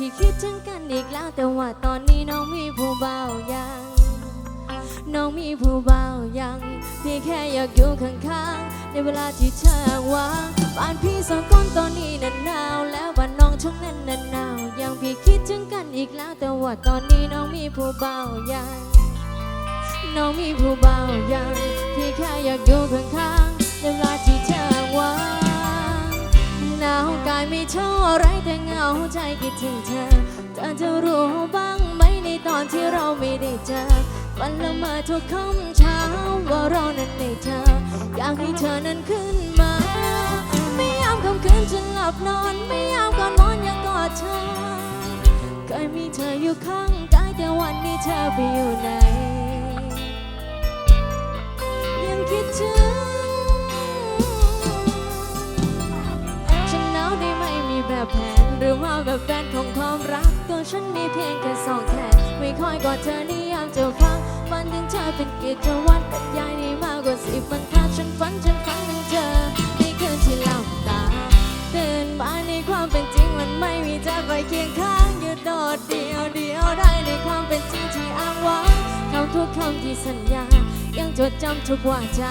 พี่คิดถึงกันอีกแล้ว แต่ว่าตอนนี้น้องมีผู้เบายัง น้องมีผู้เบายัง พี่แค่อยากอยู่ข้างๆ ในเวลาที่เธอว่างบ้านพี่สองคนตอนนี้นั้นหนาวแล้วบ้านน้องช่างนั้นนั้นหนาวยังพี่คิดถึงกันอีกแล้ว แต่ว่าตอนนี้น้องมีผู้เบายัง น้องมีผู้เบายัง พี่แค่อยากอยู่ข้างๆในเวลาที่เธอว่าง หนาวกายไม่เท่าไรแต่เหงาใจคิดถึงเธอเธอจะรู้บ้างไหมในตอนที่เราไม่ได้เจอวันละมาทุกค่ำเช้าว่าเรานั้นได้เจออยากให้เธอนั้นขึ้นมา ไม่ยามคำคืนจะหลับนอน ไม่ยามก่อนนอนอยากกอดเธอ เคยมีเธออยู่ข้างกายแต่วันนี้เธอไปอยู่ไหน ยังคิดถึง แบบแผนหรือว่าแบบแฟนของความรัก ตัวฉันมีเพียงแค่สองแขนไม่ค่อยกอดเธอนิยามจะฟังฝันถึงเธอเป็นกิจวัตรบรรยายได้มากกว่าสิบบรรทัดฉันฝันฉันฝันถึงเธอในคืนที่หลับตาตื่นมาในความเป็นจริงมันไม่มีเธอไปเคียงข้างอยู่โดดเดียวเดียวได้ในความเป็นจริงที่อ้างว้างคำทุกคำที่สัญญา ยังจดจำทุกวาจา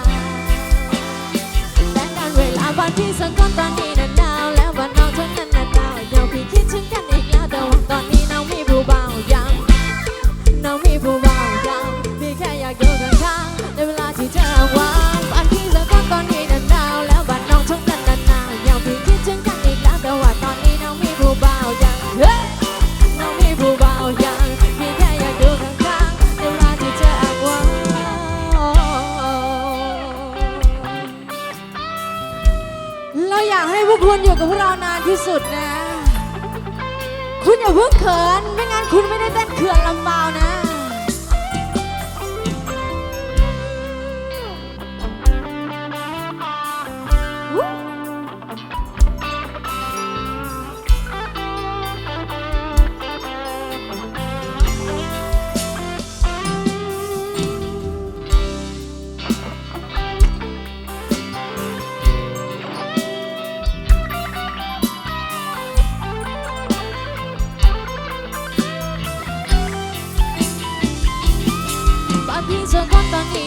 านเวลาวันที่สังคมตอนนี้นั้นหนาวแล้ววันนองเท่านั้นนั้นหนาวเดี๋ยวพี่คิดถึงกันอีกแล้วแต่ว่าตอนนี้น้องมีผู้เบายังน้องมีผู้เบายังพี่แค่อยากอยู่ข้างๆในเวลาที่เธอว่าง พวกคุณอยู่กับพวกเรานานที่สุดนะ คุณอย่าเพิ่งเขิน ไม่งั้นคุณไม่ได้เต้นเขื่อนลำเปล่านะ บ้านพี่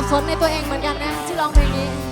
สับสนในตัวเองเหมือนกันนะที่ร้องเพลงนี้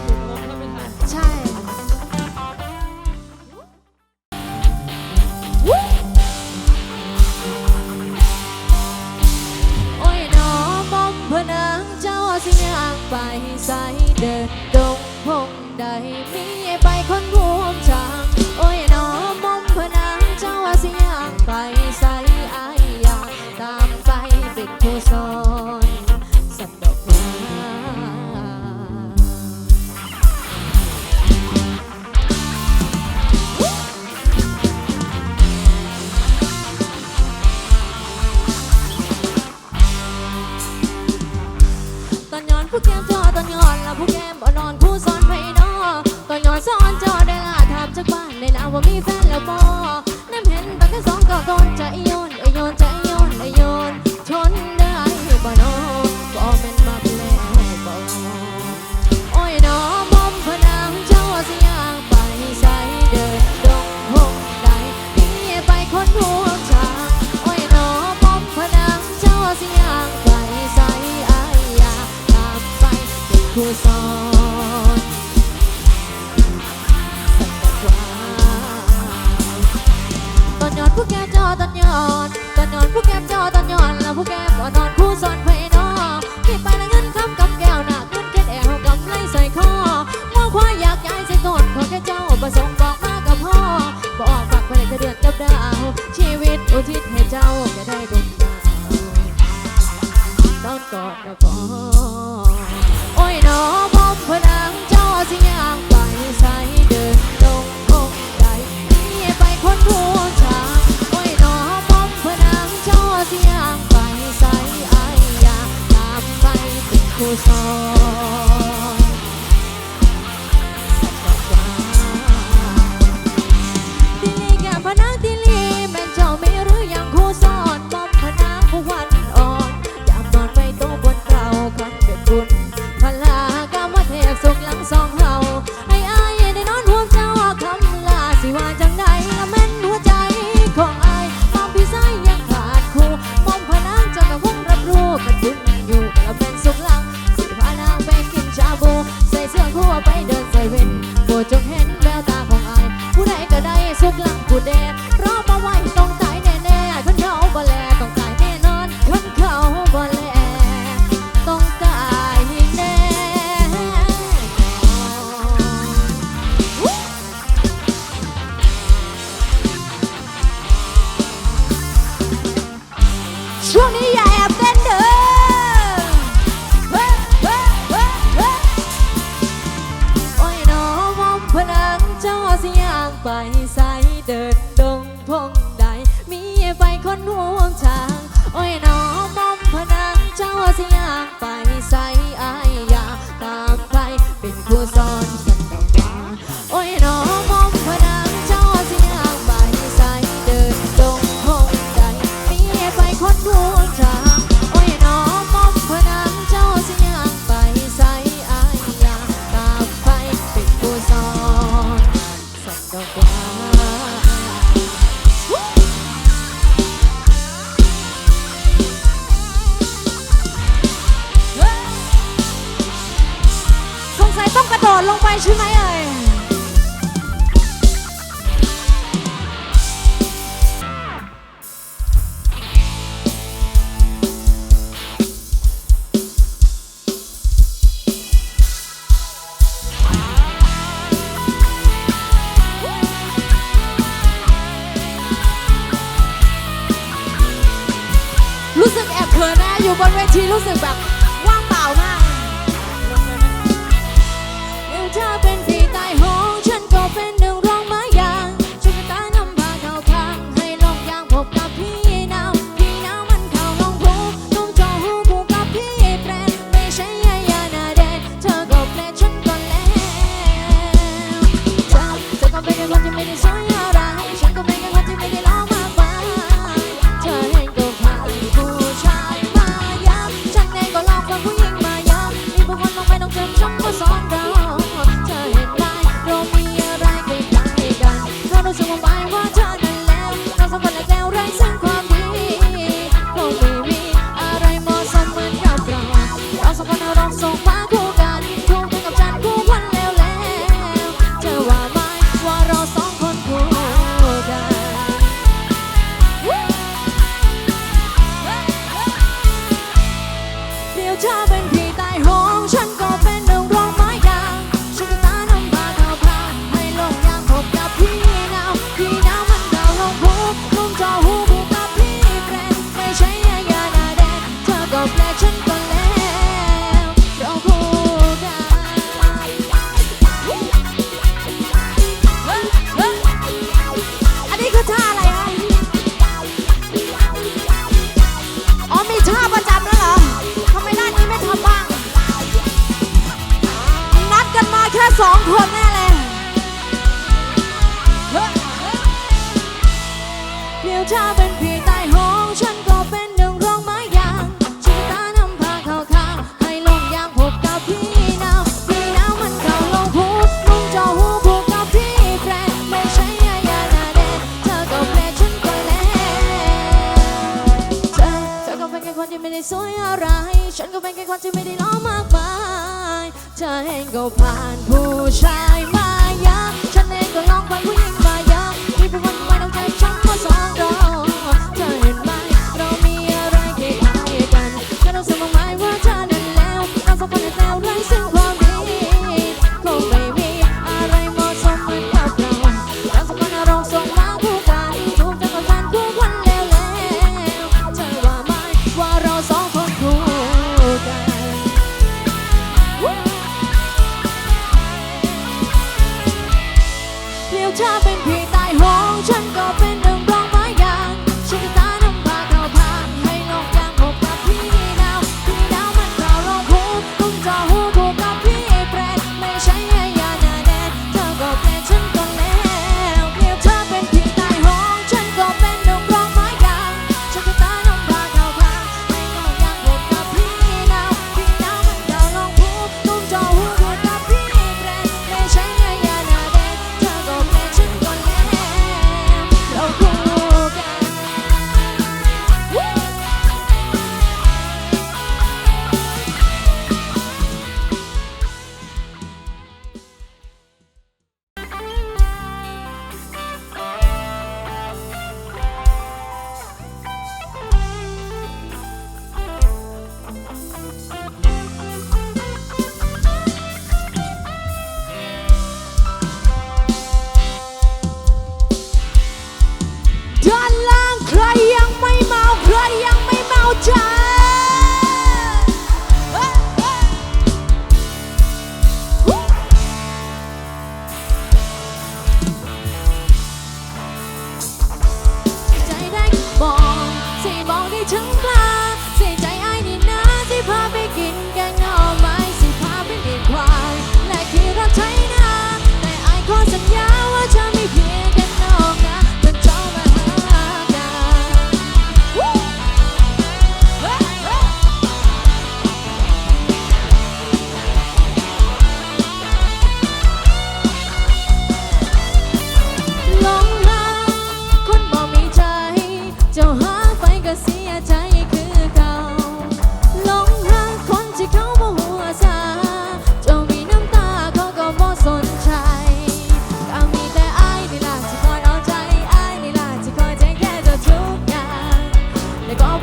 โทษขอแค่เจ้าประสงค์บอกมากับพ่อบอกฝากไปในกระเดือนกับดาว ชีวิตอุทิศให้เจ้าแค่ได้ดวงดาวต้องกอดกับพ่อโอ้ยน้อพมพนังเจ้าสิยางไปใส่เดินลงอกใจนี่ไปคนผู้ชาโอ้ยน้อพมพนังเจ้าสิยางไปใส่ไอ้ยาตามไปติดคู่ซ้อน บนเวทีรู้สึกแบบ job and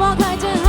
我看见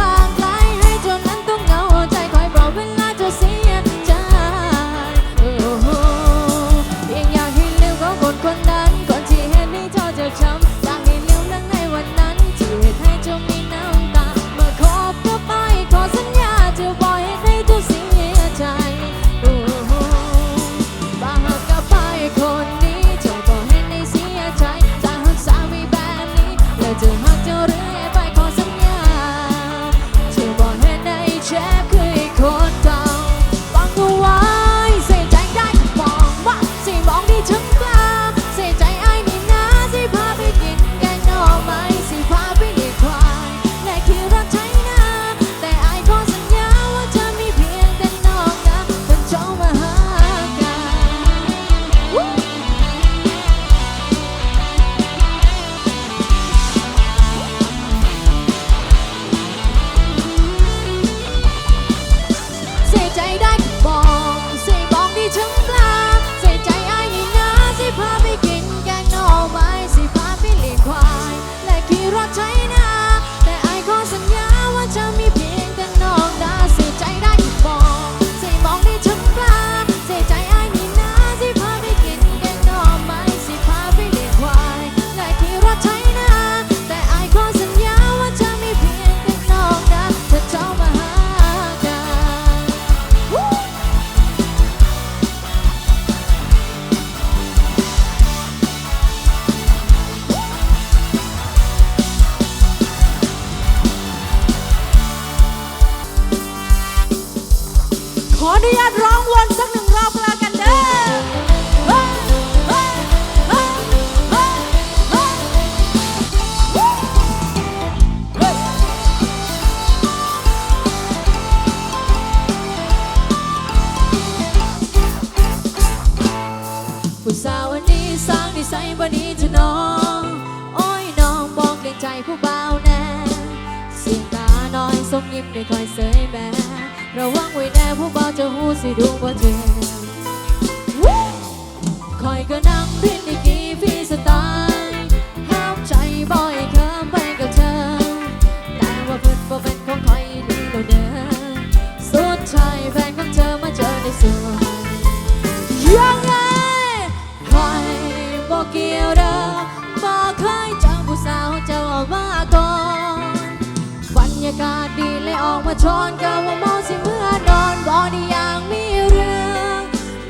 อกมาชนกับว่าเมาสิเมื่อนอนบอด้ยังมีเรื่อง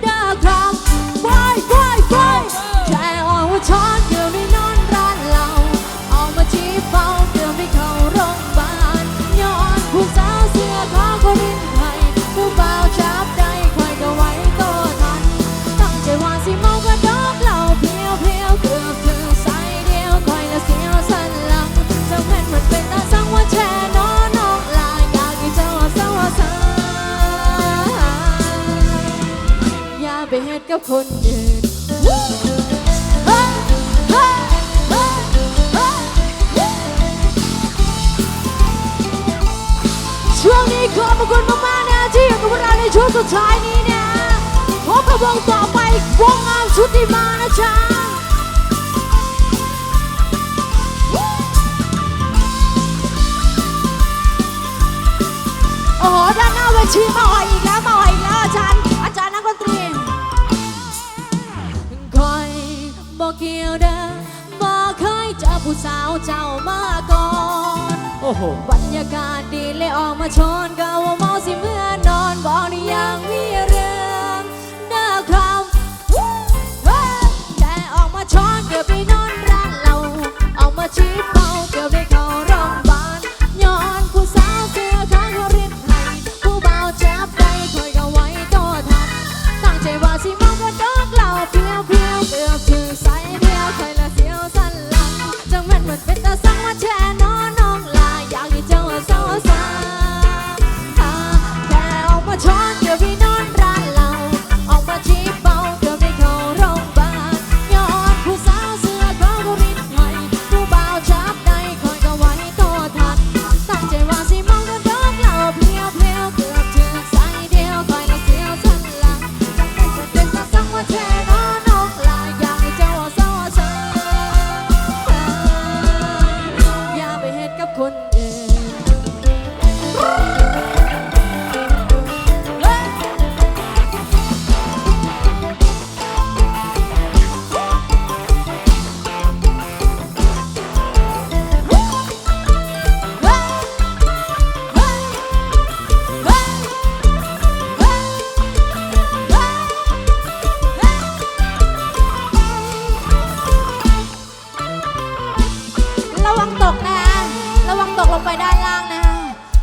เดาครับไปไปไปแจอ่อนว่าชนเดี๋ยวนี้นอนร้านเราออกมาที่เฝ้า กับคนอื่นช่วงนี้ขอบคุณมากๆนะที่อยู่กับเราในช่วงสุดท้ายนี้นะพบกับวงต่อไปวงงามชุติมานะจ๊ะโอ้โหด้านหน้าเวทีมาอ่อย เกี่ยวเด้อบ่เคยเจอผู้สาวเจ้ามาก่อน โอ้โห บรรยากาศดีเลยออกมาชนกะว่าเมาสิเมื่อนอนบอกนี่ยังมีเรื่องเด้อครับแต่ออกมาชนเกือบไปนอนร้านเราออกมาชีพ